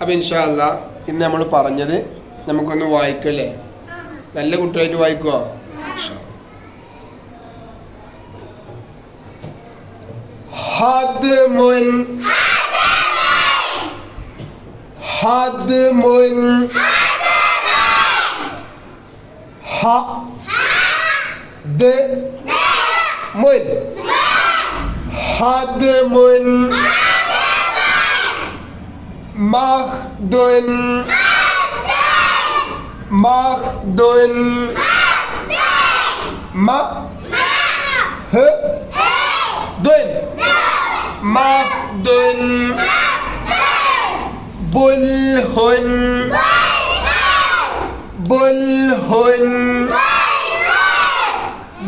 അപ്പൊ ഇൻഷാല്ല ഇന്ന് നമ്മൾ പറഞ്ഞത് നമുക്കൊന്ന് വായിക്കല്ലേ? നല്ല കുട്ടികളായിട്ട് വായിക്കുവോ? ഹദ്മുൻ ഹദ്മുൻ ഹ ദ മുൻ ഹദ്മുൻ മഹ്ദുൻ മഹ്ദുൻ മ ഹ് ദുൻ മഹ്ദുൻ ബുൽഹുൻ ബുൽഹുൻ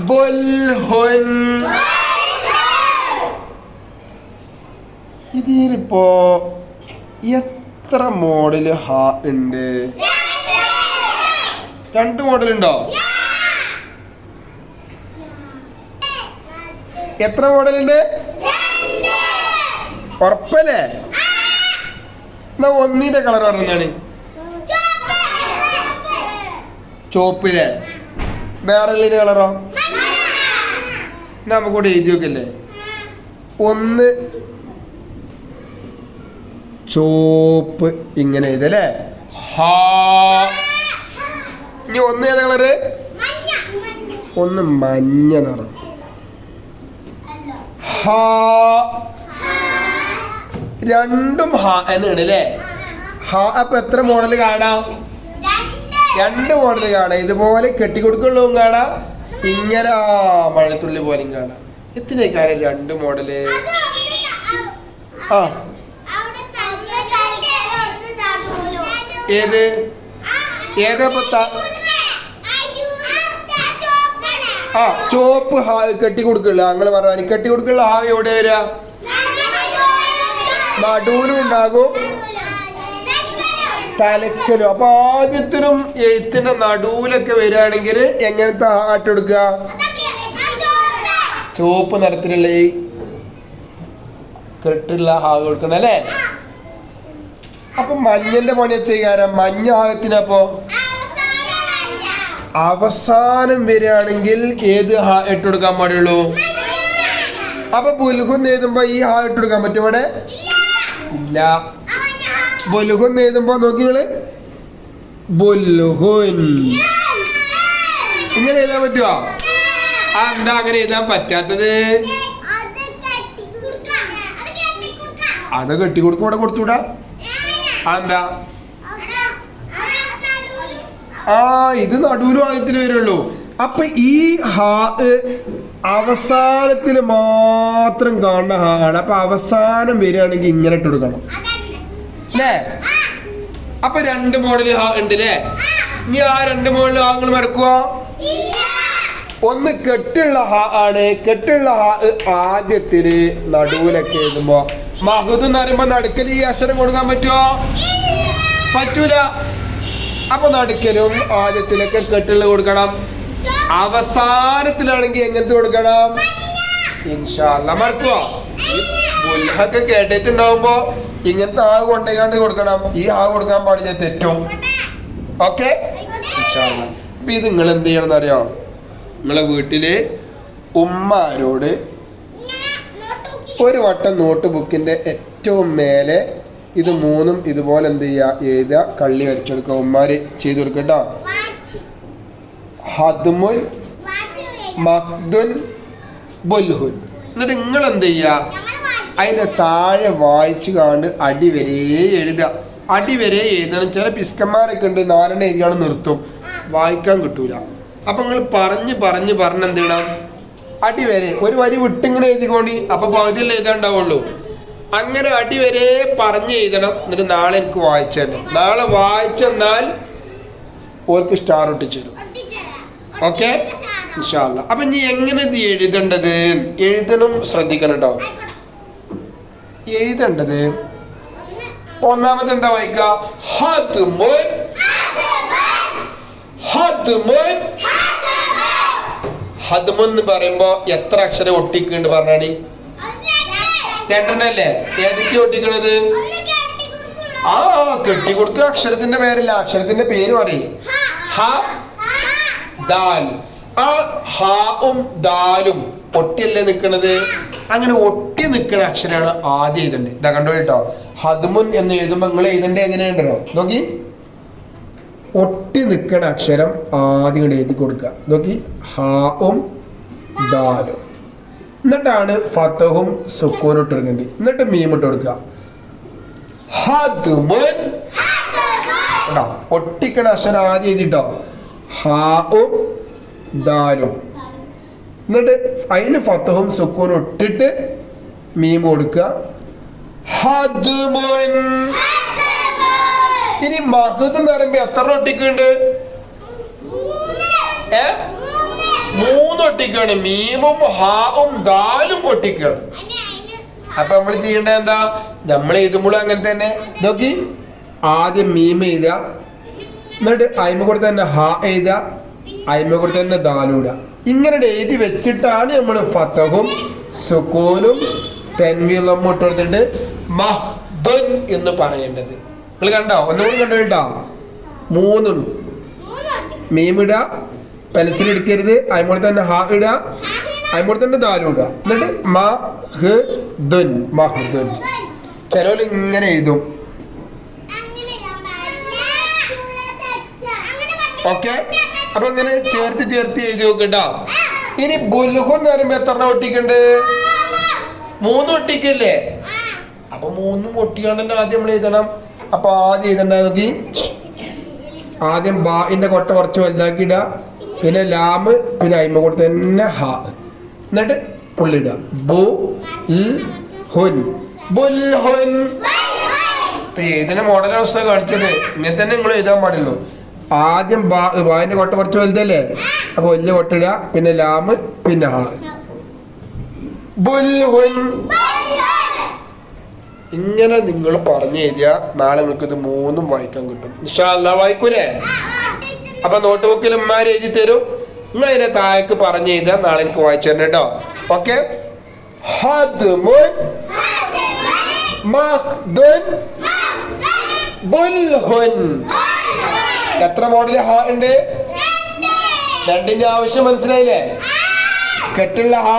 ബുൽഹുൻ ഇതിലിപ്പോ എത്ര മോഡൽ ഹാ ഉണ്ട്? രണ്ട് മോഡൽ ഉണ്ടോ? എത്ര മോഡൽ ഉണ്ട്? ഉറപ്പല്ലേ? എന്നാ ഒന്നിന്റെ കളർ പറഞ്ഞാണ് ചോപ്പിലെ വേറെ കളറോ നമുക്ക് കൂടെ എഴുതി വെക്കല്ലേ ഒന്ന് ചോപ്പ് ഇങ്ങനെ എഴുതല്ലേ? ഹാ. ഇനി ഒന്ന് ഏതാ കളറ്? ഒന്ന് മഞ്ഞ നിറം. ഹാ. രണ്ടും ഹാ എന്നാണ് അല്ലേ ഹാ. അപ്പൊ എത്ര മോഡൽ കാണാം? രണ്ട് മോഡൽ കാണാം. ഇതുപോലെ കെട്ടിക്കൊടുക്കുള്ളതും കാണാം. ഇങ്ങനെ മഴത്തുള്ളി പോലെയും കാണാം. എത്രയൊക്കെയാണ് രണ്ട് മോഡൽ. ആ. ഏത്? ഏതാ ആ ചോപ്പ് ഹാ കെട്ടി കൊടുക്കുള്ള. അങ്ങനെ പറഞ്ഞു കെട്ടി കൊടുക്കുള്ള ഹാ എവിടെ വരിക നടുവിലും ഉണ്ടാകും. തലക്കലും. അപ്പൊ ആദ്യത്തിനും എഴുത്തിന്റെ നടുവിലൊക്കെ വരികയാണെങ്കിൽ എങ്ങനത്തെ ഹാട്ട് കൊടുക്കുക ചുവപ്പ് നിറത്തിലുള്ള ഈ കെട്ടുള്ള ഹാ കൊടുക്കണം അല്ലേ? അപ്പൊ മഞ്ഞന്റെ പണി എത്തിക്കാരം മഞ്ഞ ആകത്തിനപ്പോ അവസാനം വരികയാണെങ്കിൽ ഏത് ഹാ ഇട്ട് കൊടുക്കാൻ പാടുള്ളൂ? അപ്പൊ ബുൽഹുൻ എഴുതുമ്പോ ഈ ഹാ ഇട്ട് കൊടുക്കാൻ പറ്റും ഇവിടെ ഇല്ല. ബുൽഹുൻ എഴുതുമ്പോ നോക്കിങ്ങൾ ബുൽഹുൻ ഇങ്ങനെ എഴുതാൻ പറ്റുമോ ആ എന്താ അങ്ങനെ എഴുതാൻ പറ്റാത്തത്? അത് കെട്ടിക്കൊടുക്കും. ഇവിടെ കൊടുത്തുവിടാ. ആ എന്താ ആ ഇത് നടുവിലും ആദ്യത്തിൽ വരുള്ളൂ. അപ്പൊ ഈ ഹാ അവസാനത്തിൽ മാത്രം കാണുന്ന ഹാ ആണ്. അപ്പൊ അവസാനം വരികയാണെങ്കിൽ ഇങ്ങനെ ഇട്ട് കൊടുക്കണം. അല്ലേ അപ്പൊ രണ്ട് മോഡൽ ഹാ ഉണ്ട് അല്ലേ ഇനി ആ രണ്ട് മോഡൽ ഹാങ്ങൾ മറക്കുക ഒന്ന് കെട്ടുള്ള ഹാ ആണ്. കെട്ടുള്ള ഹാ ആദ്യത്തിൽ നടുവിലൊക്കെ എഴുതുമ്പോ മഹുദ് എന്ന് പറയുമ്പോ നടുക്കൽ ഈ അക്ഷരം കൊടുക്കാൻ പറ്റുമോ പറ്റൂല. അപ്പൊ നടുക്കലും ആദ്യത്തിലൊക്കെ കെട്ടുള്ള കൊടുക്കണം. അവസാനത്തിലാണെങ്കിൽ എങ്ങനത്തെ കൊടുക്കണം? ഇൻഷാല്ല മറക്കുവോ? ഈ ബുൽഹൊക്കെ കേട്ടിട്ടുണ്ടാവുമ്പോ ഇങ്ങനത്തെ ആ കൊണ്ടേക്കാണ്ട് കൊടുക്കണം. ഈ ആ കൊടുക്കാൻ പാടില്ല തെറ്റും. ഓക്കെ? അപ്പൊ ഇത് നിങ്ങൾ എന്ത് ചെയ്യണം എന്നറിയോ? നിങ്ങളെ വീട്ടിൽ ഉമ്മാരോട് ഒരു വട്ടം നോട്ട് ബുക്കിന്റെ ഏറ്റവും മേലെ ഇത് മൂന്നും ഇതുപോലെ എന്ത് ചെയ്യുക എഴുതുക കള്ളി വരച്ചെടുക്കുക. ഉമ്മാര് ചെയ്തു കൊടുക്കട്ടോ ഹദ്മുൻ മഖ്ദുൻ ബുൽഹുൻ. എന്നിട്ട് നിങ്ങൾ എന്ത് ചെയ്യുക അതിന്റെ താഴെ വായിച്ചു കാണ്ട് അടി വരെ എഴുതുക. അടി വരെ എഴുതണം ചില പിസ്കന്മാരൊക്കെ ഉണ്ട് നാലെണ്ണം എഴുതിയാണ് നിർത്തും. വായിക്കാൻ കിട്ടൂല. അപ്പൊ നിങ്ങൾ പറഞ്ഞ് പറഞ്ഞ് പറഞ്ഞ് എന്ത് ചെയ്യണം? അടി വരെ. ഒരു വരി വിട്ടിങ്ങനെ എഴുതിക്കോണ്ടി. അപ്പൊ പകുതിയിൽ എഴുതാണ്ടാവുള്ളൂ. അങ്ങനെ അടിവരെ പറഞ്ഞ് എഴുതണം. എന്നിട്ട് നാളെ എനിക്ക് വായിച്ചു തന്നെ. നാളെ വായിച്ചെന്നാൽ ഓർക്ക് സ്റ്റാർ ഒട്ടിച്ചു തരും. ഓക്കെ? ഇൻഷാല്ല അപ്പൊ നീ എങ്ങനെ ഇത് എഴുതേണ്ടത്? എഴുതണം ശ്രദ്ധിക്കണം കേട്ടോ. എഴുതേണ്ടത്? ഒന്നാമത് എന്താ വായിക്കുക? ഹദ്മുൻ എന്ന് പറയുമ്പോ എത്ര അക്ഷരം ഒട്ടിക്കുന്നുണ്ട് പറഞ്ഞാണി രണ്ടെണ്ണല്ലേ? ഏതൊക്കെ ഒട്ടിക്കണത്? ആ കെട്ടി കൊടുക്കുക അക്ഷരത്തിന്റെ പേരല്ല. അക്ഷരത്തിന്റെ പേര് പറയും ഹ ദാൽ. ആ ഹാവും ദാലും ഒട്ടിയല്ലേ നിൽക്കണത് അങ്ങനെ ഒട്ടി നിൽക്കുന്ന അക്ഷരമാണ് ആദ്യം എഴുതണ്ടത് ഇതാ കണ്ടോ കേട്ടോ. ഹദ്മുൻ എന്ന് എഴുതുമ്പോൾ നിങ്ങൾ എഴുതണ്ടേ എങ്ങനെയുണ്ടോ നോക്കി. ഒട്ടി നിൽക്കുന്ന അക്ഷരം ആദ്യം എഴുതി കൊടുക്കുക നോക്കി. ഹാവും ദാലും എന്നിട്ടാണ് ഫത്തഹും സുക്കൂനും ഇട്ട് കൊടുക്കേണ്ടത് എന്നിട്ട് മീം ഇട്ട് കൊടുക്കുക ഹദ്മുൻ ഒട്ടിക്കണ അക്ഷരം ആദ്യം എഴുതിട്ടോ. ഹാവും ദാലും എന്നിട്ട് അതിന് ഫത്തഹും സുക്കൂനും ഇട്ടിട്ട് മീം കൊടുക്കുക ഹദ്മുൻ ഇനി മഹദ് എന്ന് പറയുമ്പോ എത്ര ഒട്ടിക്കുണ്ട്? ഏ? മൂന്ന് ഒട്ടിക്കാണ്. മീമും ഹാവും ദാലും ഒട്ടിക്കാണ്. അപ്പൊ നമ്മൾ ചെയ്യേണ്ടത് എന്താ? നമ്മൾ എഴുതുമ്പോഴും അങ്ങനെ തന്നെ. നോക്കി. ആദ്യം മീം എഴുത എന്നിട്ട് അയിമ കൂടെ തന്നെ ഹ എഴുതുക. അയിമ കൂടെ തന്നെ ദാലൂടുക ഇങ്ങനെ എഴുതി വെച്ചിട്ടാണ് നമ്മൾ ഫത്തഹും സുക്കൂനും തെൻവീലും ഇട്ട് കൊടുത്തിട്ട് മഹ്ദൻ എന്ന് പറയേണ്ടത്. നിങ്ങൾ കണ്ടോ? ഒന്നുകൂടി കണ്ടോ കേട്ടോ? മൂന്നും. മീമിടുക പെൻസിൽ എടുക്കരുത്. അതിമൂടെ തന്നെ ഹ ഇട. അതിമൂടെ തന്നെ ദാലും ഇടുക എന്നിട്ട് മഹ്ദുൻ മഹ്ദുൻ ചിലവർ ഇങ്ങനെ എഴുതും. ഓക്കെ? അപ്പൊ ഇങ്ങനെ ചേർത്ത് ചേർത്ത് എഴുതി നോക്കട്ടോ ഇനി ബുൽഹു എന്ന് പറയുമ്പോ എത്ര ഒട്ടിക്കുണ്ട്? മൂന്ന് ഒട്ടിക്കല്ലേ? അപ്പൊ മൂന്നും ഒട്ടിക്കാണ്ട് ആദ്യം നമ്മൾ എഴുതണം അപ്പൊ ആദ്യം ചെയ്തിട്ടുണ്ടായി നോക്കി. ആദ്യം ബാഇന്റെ കൊട്ട കുറച്ച് വലുതാക്കി ഇടുക പിന്നെ ലാമ് പിന്നെ അയിമ കൂടെ തന്നെ ഹ. എന്നിട്ട് പുള്ളിടുക ബു ഹുൻ മോഡൽ അവസ്ഥ കാണിച്ചത്. ഇങ്ങനെ തന്നെ നിങ്ങൾ എഴുതാൻ പാടുള്ളൂ ആദ്യം ബാ കൊട്ട കുറച്ച് വലുതല്ലേ? അപ്പൊ വലിയ കൊട്ട ഇടുക. പിന്നെ ലാമ് പിന്നെ ഹ. ബുൽഹുൻ. ഇങ്ങനെ നിങ്ങൾ പറഞ്ഞു എഴുതിയാ നാളെ നിങ്ങൾക്ക് ഇത് മൂന്നും വായിക്കാൻ കിട്ടും. ഇൻഷാല്ലാ വായിക്കൂലേ? അപ്പൊ നോട്ട് ബുക്കിൽ ഉമ്മാര് എഴുതി തരും. നിങ്ങൾ അതിനെ താഴേക്ക് പറഞ്ഞു എഴുതാ നാളെ എനിക്ക് വായിച്ചു തരണം കേട്ടോ. ഓക്കെ? എത്ര മോഡൽ ഹാ ഉണ്ട്? രണ്ടിന്റെ ആവശ്യം മനസ്സിലായില്ലേ? കെട്ടുള്ള ഹാ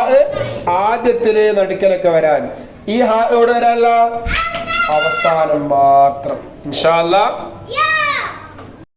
ആദ്യത്തിൽ നടുക്കലൊക്കെ വരാൻ. ഈ ഹാ എവിടെ വരാനുള്ള? അവസാനം മാത്രം. ഇൻഷാല്ലാ